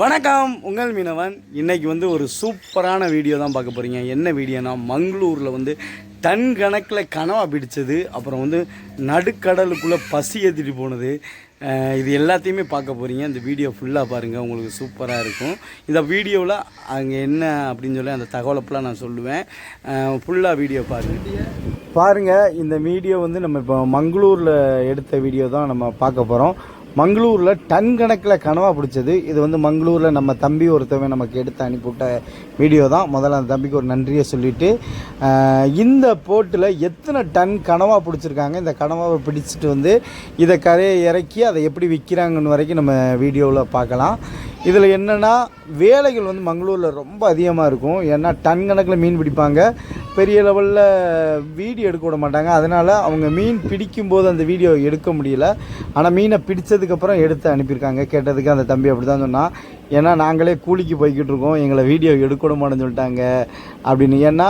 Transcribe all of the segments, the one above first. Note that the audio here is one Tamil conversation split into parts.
வணக்கம் உங்கள் மீனவன். இன்றைக்கி வந்து ஒரு சூப்பரான வீடியோ தான் பார்க்க போகிறீங்க என்ன வீடியோனா மங்களூரில் வந்து டன் கணக்கில் கனவா பிடிச்சது அப்புறம் வந்து நடுக்கடலுக்குள்ளே பசி ஏற்றிட்டு போனது. இது எல்லாத்தையுமே பார்க்க போகிறீங்க இந்த வீடியோ ஃபுல்லாக பாருங்கள் உங்களுக்கு சூப்பராக இருக்கும். இந்த வீடியோவில் அங்கே என்ன அப்படின்னு சொல்லி அந்த தகவலை ஃபுல்லாக நான் சொல்லுவேன். ஃபுல்லாக வீடியோ பாருங்கள் பாருங்கள் இந்த வீடியோ வந்து நம்ம இப்போ மங்களூரில் எடுத்த வீடியோ தான் நம்ம பார்க்க போகிறோம் மங்களூரில் டன் கணக்கில் கனவாக பிடிச்சது. இது வந்து மங்களூரில் நம்ம தம்பி ஒருத்தவன் நமக்கு எடுத்து அனுப்பிவிட்ட வீடியோ தான். முதல்ல அந்த தம்பிக்கு ஒரு நன்றியை சொல்லிவிட்டு இந்த போட்டில் எத்தனை டன் கனவாக பிடிச்சிருக்காங்க? இந்த கனவாவை பிடிச்சிட்டு வந்து இதை கரையை இறக்கி அதை எப்படி விற்கிறாங்கன்னு வரைக்கும் நம்ம வீடியோவில் பார்க்கலாம். இதில் என்னென்னா வேலைகள் வந்து மங்களூரில் ரொம்ப அதிகமாக இருக்கும். ஏன்னா டன் கணக்கில் மீன் பிடிப்பாங்க. பெரிய லெவலில் வீடியோ எடுக்க விட மாட்டாங்க. அதனால் அவங்க மீன் பிடிக்கும்போது அந்த வீடியோ எடுக்க முடியல. ஆனால் மீனை பிடிச்சதுக்கப்புறம் எடுத்து அனுப்பியிருக்காங்க. கேட்டதுக்கு அந்த தம்பி அப்படி தான் சொன்னான் ஏன்னா நாங்களே கூலிக்கு போய்கிட்டு இருக்கோம். எங்களை வீடியோ எடுக்க விட மாட்டேன்னு சொல்லிட்டாங்க. அப்படின்னு. ஏன்னா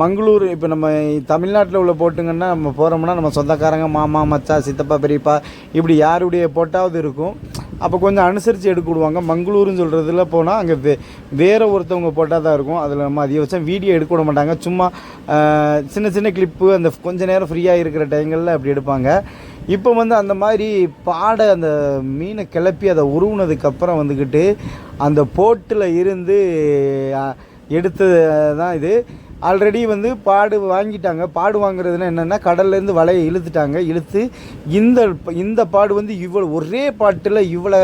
மங்களூர் இப்போ நம்ம தமிழ்நாட்டில் உள்ள போட்டுங்கன்னா நம்ம போகிறோம்னா நம்ம சொந்தக்காரங்க மாமா மச்சா சித்தப்பா பெரியப்பா இப்படி யாருடைய போட்டாவது இருக்கும். அப்போ கொஞ்சம் அனுசரித்து எடுக்க விடுவாங்க. மங்களூருன்னு சொல்கிறதுல போனால் அங்கே வே வேறு ஒருத்தவங்க போட்டால் தான் இருக்கும். அதில் நம்ம அதிகபட்சம் வீடியோ எடுக்க விட மாட்டாங்க. சும்மா சின்ன சின்ன கிளிப்பு அந்த கொஞ்ச நேரம் ஃப்ரீயாக இருக்கிற டைங்களில் அப்படி எடுப்பாங்க. இப்போ வந்து அந்த மாதிரி பாடை அந்த மீனை கிளப்பி அதை உருவுனதுக்கப்புறம் வந்துக்கிட்டு அந்த போட்டில் இருந்து எடுத்தது தான் இது. ஆல்ரெடி வந்து பாடு வாங்கிட்டாங்க. பாடு வாங்குறதுனா என்னென்னா கடல்லேருந்து வலையை இழுத்துட்டாங்க. இழுத்து இந்த இந்த பாடு வந்து இவ்வளோ ஒரே பாட்டில் இவ்வளோ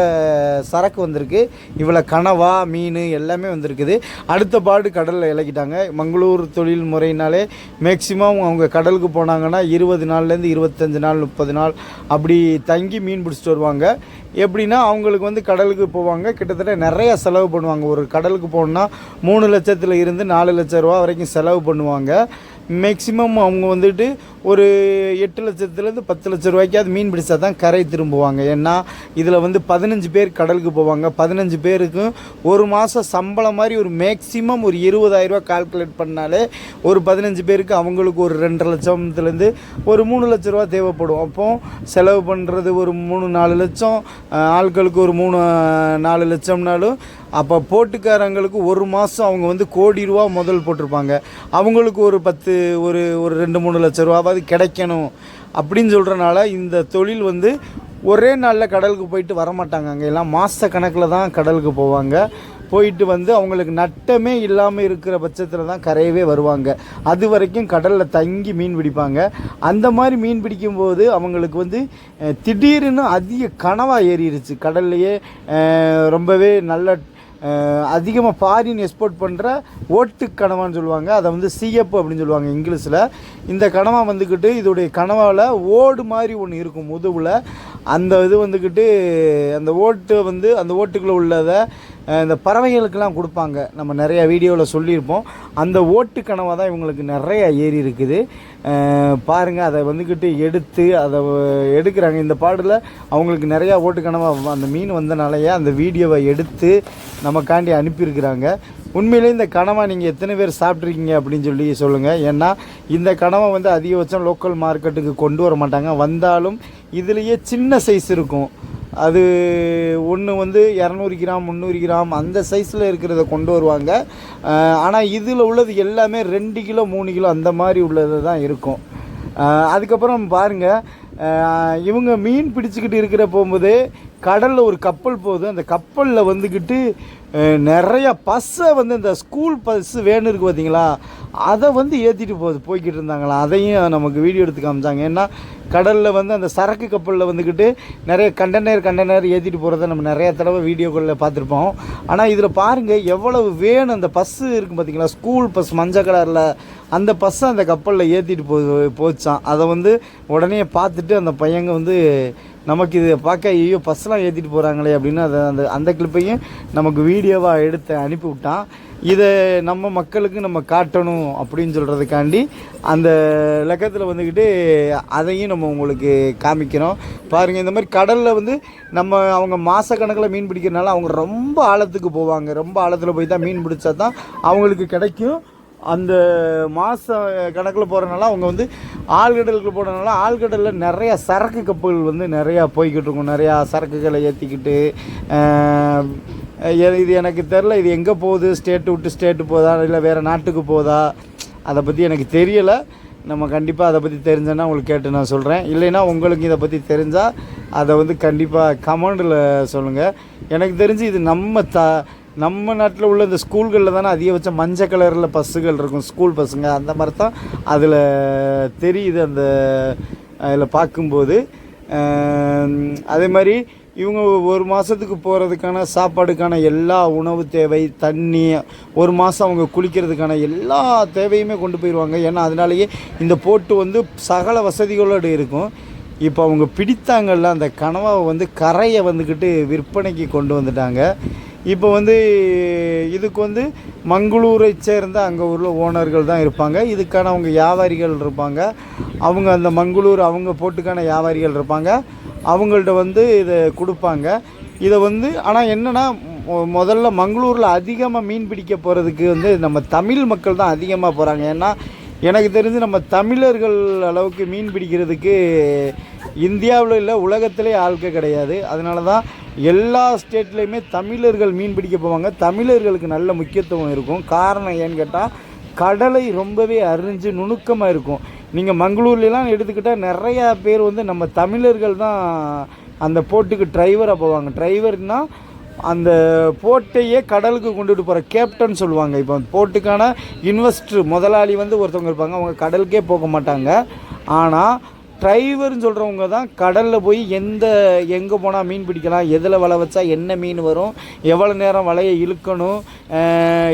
சரக்கு வந்திருக்கு. இவ்வளோ கனவா மீன் எல்லாமே வந்திருக்குது. அடுத்த பாடு கடலில் இழக்கிட்டாங்க மங்களூர் தொழில் முறையினாலே மேக்சிமம் அவங்க கடலுக்கு போனாங்கன்னா இருபது நாள்லேருந்து இருபத்தஞ்சு நாள் முப்பது நாள் அப்படி தங்கி மீன் பிடிச்சிட்டு வருவாங்க. எப்படின்னா அவங்களுக்கு வந்து கடலுக்கு போவாங்க. கிட்டத்தட்ட நிறைய செலவு பண்ணுவாங்க. ஒரு கடலுக்கு போகணுன்னா மூணு லட்சத்தில் இருந்து நாலு லட்ச ரூபா வரைக்கும் செலவு பண்ணுவாங்க. மேக்சிமம் அவங்க வந்துட்டு ஒரு எட்டு லட்சத்துலேருந்து பத்து லட்ச ரூபாய்க்காவது மீன் பிடிச்சா தான் கரை திரும்புவாங்க. ஏன்னா இதில் வந்து பதினஞ்சு பேர் கடலுக்கு போவாங்க. பதினஞ்சு பேருக்கும் ஒரு மாதம் சம்பளம் மாதிரி ஒரு மேக்சிமம் ஒரு இருபதாயிரரூவா கால்குலேட் பண்ணாலே ஒரு பதினஞ்சு பேருக்கு அவங்களுக்கு ஒரு ரெண்டரை லட்சத்துலேருந்து ஒரு மூணு லட்ச ரூபா தேவைப்படும். அப்போ செலவு பண்ணுறது ஒரு மூணு நாலு லட்சம். ஆட்களுக்கு ஒரு மூணு நாலு லட்சம்னாலும் அப்போ போட்டுக்காரங்களுக்கு ஒரு மாதம் அவங்க வந்து கோடி ரூபா முதல் போட்டிருப்பாங்க. அவங்களுக்கு ஒரு பத்து ஒரு ஒரு ரெண்டு மூணு லட்ச ரூபாவது கிடைக்கணும் அப்படின்னு சொல்கிறனால இந்த தொழில் வந்து ஒரே நாளில் கடலுக்கு போயிட்டு வரமாட்டாங்க அங்கே. எல்லாம் மாத கணக்கில் தான் கடலுக்கு போவாங்க. போயிட்டு வந்து அவங்களுக்கு நட்டமே இல்லாமல் இருக்கிற பட்சத்தில் தான் கரையவே வருவாங்க. அது வரைக்கும் கடலில் தங்கி மீன் பிடிப்பாங்க. அந்த மாதிரி மீன் பிடிக்கும்போது அவங்களுக்கு வந்து திடீர்னு அதிக கனவாக ஏறிடுச்சு கடல்லையே ரொம்பவே நல்ல அதிகமாக ஃபாரின் எக்ஸ்போர்ட் பண்ணுற ஓட்டு கனவான்னு சொல்லுவாங்க. அதை வந்து சிஎப் அப்படின்னு சொல்லுவாங்க இங்கிலீஷில். இந்த கனவா வந்துக்கிட்டு இதோடைய கனவாவில் ஓடு மாதிரி ஒன்று இருக்கும் முதுவில். அந்த இது வந்துக்கிட்டு அந்த ஓட்டு வந்து அந்த ஓட்டுக்குள்ளே உள்ளதை இந்த பறவைகளுக்கெல்லாம் கொடுப்பாங்க. நம்ம நிறையா வீடியோவில் சொல்லியிருப்போம். அந்த ஓட்டு கனவாக தான் இவங்களுக்கு நிறைய ஏறி இருக்குது. பாருங்கள் அதை வந்துக்கிட்டு எடுத்து அதை எடுக்கிறாங்க. இந்த பாடில் அவங்களுக்கு நிறையா ஓட்டு கனவாக அந்த மீன் வந்தனாலேயே அந்த வீடியோவை எடுத்து நமக்காண்டி அனுப்பியிருக்கிறாங்க. உண்மையிலே இந்த கனவை நீங்கள் எத்தனை பேர் சாப்பிட்ருக்கீங்க அப்படின்னு சொல்லி சொல்லுங்கள் ஏன்னா இந்த கனவை வந்து அதிகபட்சம் லோக்கல் மார்க்கெட்டுக்கு கொண்டு வர மாட்டாங்க. வந்தாலும் இதுலேயே சின்ன சைஸ் இருக்கும். அது ஒன்று வந்து இரநூறு கிராம் முந்நூறு கிராம் அந்த சைஸில் இருக்கிறத கொண்டு வருவாங்க. ஆனால் இதில் உள்ளது எல்லாமே ரெண்டு கிலோ மூணு கிலோ அந்த மாதிரி உள்ளது தான் இருக்கும். அதுக்கப்புறம் பாருங்கள் இவங்க மீன் பிடிச்சிக்கிட்டு இருக்கிற போகும்போது கடலில் ஒரு கப்பல் போகுது. அந்த கப்பலில் வந்துக்கிட்டு நிறையா பஸ்ஸை வந்து இந்த ஸ்கூல் பஸ்ஸு வேணும் இருக்குது பார்த்தீங்களா அதை வந்து ஏற்றிட்டு போகுது. போய்கிட்டு இருந்தாங்களா? அதையும் நமக்கு வீடியோ எடுத்து காமிச்சாங்க. ஏன்னா கடலில் வந்து அந்த சரக்கு கப்பலில் வந்துக்கிட்டு நிறைய கண்டெய்னர் கண்டெய்னர் ஏற்றிட்டு போகிறத நம்ம நிறைய தடவை வீடியோக்களில் பார்த்துருப்போம். ஆனால் இதில் பாருங்கள் எவ்வளவு வேணும் அந்த பஸ்ஸு இருக்கும் பார்த்தீங்களா ஸ்கூல் பஸ் மஞ்சள் கலரில் அந்த பஸ்ஸை அந்த கப்பலில் ஏற்றிட்டு போ போச்சான் அதை வந்து உடனே பார்த்துட்டு அந்த பையங்க வந்து நமக்கு இது பார்க்க ஐயோ பஸ்லாம் ஏற்றிட்டு போகிறாங்களே அப்படின்னு அதை அந்த அந்த கிளிப்பையும் நமக்கு வீடியோவாக எடுத்து அனுப்பி விட்டான் இதை நம்ம மக்களுக்கு நம்ம காட்டணும் அப்படின்னு சொல்கிறதுக்காண்டி அந்த லக்கத்தில் வந்துக்கிட்டு அதையும் நம்ம உங்களுக்கு காமிக்கிறோம். பாருங்கள் இந்த மாதிரி கடலில் வந்து நம்ம அவங்க மாதக்கணக்கில் மீன் பிடிக்கிறனால அவங்க ரொம்ப ஆழத்துக்கு போவாங்க. ரொம்ப ஆழத்தில் போய் தான் மீன் பிடிச்சா தான் அவங்களுக்கு கிடைக்கும். அந்த மாத கணக்கில் போகிறனால அவங்க வந்து ஆழ்கடலுக்கு போகிறனால ஆழ்கடலில் நிறையா சரக்கு கப்பல்கள் வந்து நிறையா போய்கிட்டு இருக்கும். நிறையா சரக்குகளை ஏற்றிக்கிட்டு இது எனக்கு தெரில இது எங்கே போகுது? ஸ்டேட்டு விட்டு ஸ்டேட்டு போதா? இல்லை வேறு நாட்டுக்கு போதா? அதை பற்றி எனக்கு தெரியலை. நம்ம கண்டிப்பாக அதை பற்றி தெரிஞ்சேன்னா உங்களுக்கு கேட்டு நான் சொல்கிறேன் இல்லைன்னா உங்களுக்கு இதை பற்றி தெரிஞ்சால் அதை வந்து கண்டிப்பாக கமெண்டில் சொல்லுங்கள் எனக்கு தெரிஞ்சு இது நம்ம த நம்ம நாட்டில் உள்ள இந்த ஸ்கூல்களில் தானே அதிகபட்சம் மஞ்சள் கலரில் பஸ்ஸுகள் இருக்கும் ஸ்கூல் பஸ்ஸுங்க. அந்த மாதிரி தான் அதில் தெரியுது அந்த அதில் பார்க்கும்போது. அதே மாதிரி இவங்க ஒரு மாதத்துக்கு போகிறதுக்கான சாப்பாடுக்கான எல்லா உணவு தேவை தண்ணி ஒரு மாதம் அவங்க குளிக்கிறதுக்கான எல்லா தேவையுமே கொண்டு போயிடுவாங்க ஏன்னா அதனாலேயே இந்த போட்டு வந்து சகல வசதிகளோடு இருக்கும். இப்போ அவங்க பிடித்தாங்கல்ல அந்த கனவாவை வந்து கரையை வந்துக்கிட்டு விற்பனைக்கு கொண்டு வந்துட்டாங்க. இப்போ வந்து இதுக்கு வந்து மங்களூரை சேர்ந்த அங்கே உள்ள ஓனர்கள் தான் இருப்பாங்க. இதுக்கான அவங்க வியாபாரிகள் இருப்பாங்க. அவங்க அந்த மங்களூர் அவங்க போட்டுக்கான வியாபாரிகள் இருப்பாங்க. அவங்கள்ட்ட வந்து இதை கொடுப்பாங்க. இதை வந்து ஆனால் என்னென்னா முதல்ல மங்களூரில் அதிகமாக மீன் பிடிக்க போகிறதுக்கு வந்து நம்ம தமிழ் மக்கள் தான் அதிகமாக போகிறாங்க ஏன்னா எனக்கு தெரிஞ்சு நம்ம தமிழர்கள் அளவுக்கு மீன் பிடிக்கிறதுக்கு இந்தியாவில் இல்லை உலகத்திலே ஆட்கள் கிடையாது. அதனால தான் எல்லா ஸ்டேட்லேயுமே தமிழர்கள் மீன் பிடிக்க போவாங்க. தமிழர்களுக்கு நல்ல முக்கியத்துவம் இருக்கும். காரணம் ஏன்னு கேட்டால் கடலை ரொம்பவே அறிஞ்சு நுணுக்கமாக இருக்கும். நீங்கள் மங்களூர்லாம் எடுத்துக்கிட்டால் நிறையா பேர் வந்து நம்ம தமிழர்கள் தான் அந்த போட்டுக்கு டிரைவராக போவாங்க. டிரைவர்னால் அந்த போட்டையே கடலுக்கு கொண்டுட்டு போகிற கேப்டன் சொல்லுவாங்க. இப்போ போட்டுக்கான இன்வெஸ்டர் முதலாளி வந்து ஒருத்தவங்க இருப்பாங்க. அவங்க கடலுக்கே போக மாட்டாங்க. ஆனால் டிரைவர்னு சொல்கிறவங்க தான் கடலில் போய் எந்த எங்கே போனால் மீன் பிடிக்கலாம் எதில் வலை வச்சா என்ன மீன் வரும் எவ்வளோ நேரம் வலையை இழுக்கணும்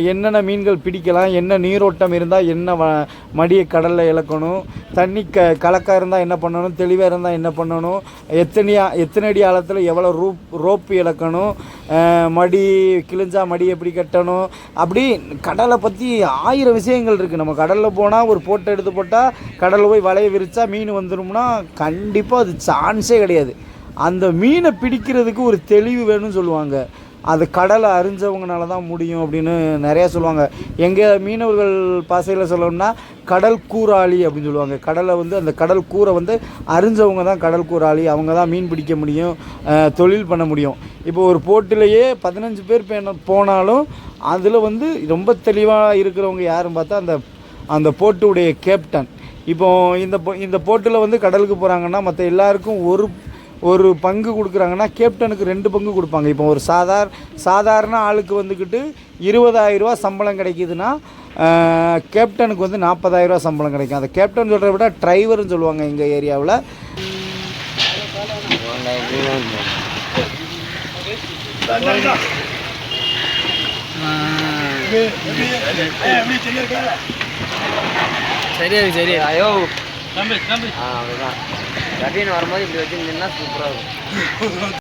என்னென்ன மீன்கள் பிடிக்கலாம் என்ன நீரோட்டம் இருந்தால் என்ன வ மடியை கடலில் இழக்கணும் தண்ணி க கலக்காக இருந்தால் என்ன பண்ணணும் தெளிவாக இருந்தால் என்ன பண்ணணும் எத்தனையா எத்தனை அடி ஆழத்தில் எவ்வளோ ரூப் ரோப்பு இழக்கணும் மடி கிழிஞ்சா மடி எப்படி கட்டணும் அப்படி கடலை பற்றி ஆயிரம் விஷயங்கள் இருக்குது நம்ம கடலில் போனால் ஒரு போட்டோ எடுத்து போட்டால் கடலில் போய் வலையை விரிச்சா மீன் வந்துடும்னா கண்டிப்பாக அது சான்ஸே கிடையாது. அந்த மீனை பிடிக்கிறதுக்கு ஒரு தெளிவு வேணும்னு சொல்லுவாங்க. அது கடலை அறிஞ்சவங்கனால தான் முடியும் அப்படின்னு நிறையா சொல்லுவாங்க. எங்கள் மீனவர்கள் பாசையில் சொல்லணும்னா கடல் கூறாளி அப்படின்னு சொல்லுவாங்க. கடலை வந்து அந்த கடல் கூரை வந்து அறிஞ்சவங்க தான் கடல் கூறாளி அவங்க தான் மீன் பிடிக்க முடியும் தொழில் பண்ண முடியும். இப்போ ஒரு போட்டிலேயே பதினஞ்சு பேர் போனாலும் அதில் வந்து ரொம்ப தெளிவாக இருக்கிறவங்க யாருன்னு பார்த்தா அந்த அந்த போட்டுடைய கேப்டன் இப்போ இந்த இந்த போட்டில் வந்து கடலுக்கு போகிறாங்கன்னா மற்ற எல்லாருக்கும் ஒரு ஒரு பங்கு கொடுக்குறாங்கன்னா கேப்டனுக்கு ரெண்டு பங்கு கொடுப்பாங்க. இப்போ ஒரு சாதார சாதாரண ஆளுக்கு வந்துக்கிட்டு இருபதாயிரரூவா சம்பளம் கிடைக்கிதுன்னா கேப்டனுக்கு வந்து நாற்பதாயிரரூவா சம்பளம் கிடைக்கும். அந்த கேப்டன் சொல்கிறத விட டிரைவர்னு சொல்லுவாங்க எங்கள் ஏரியாவில். சரியா சரி. ஐயோ. ஆ அவ்வளோதான் கட்டின்னு வரும்போது இப்படி வச்சுருந்தீங்கன்னா சூப்பராக இருக்கும்.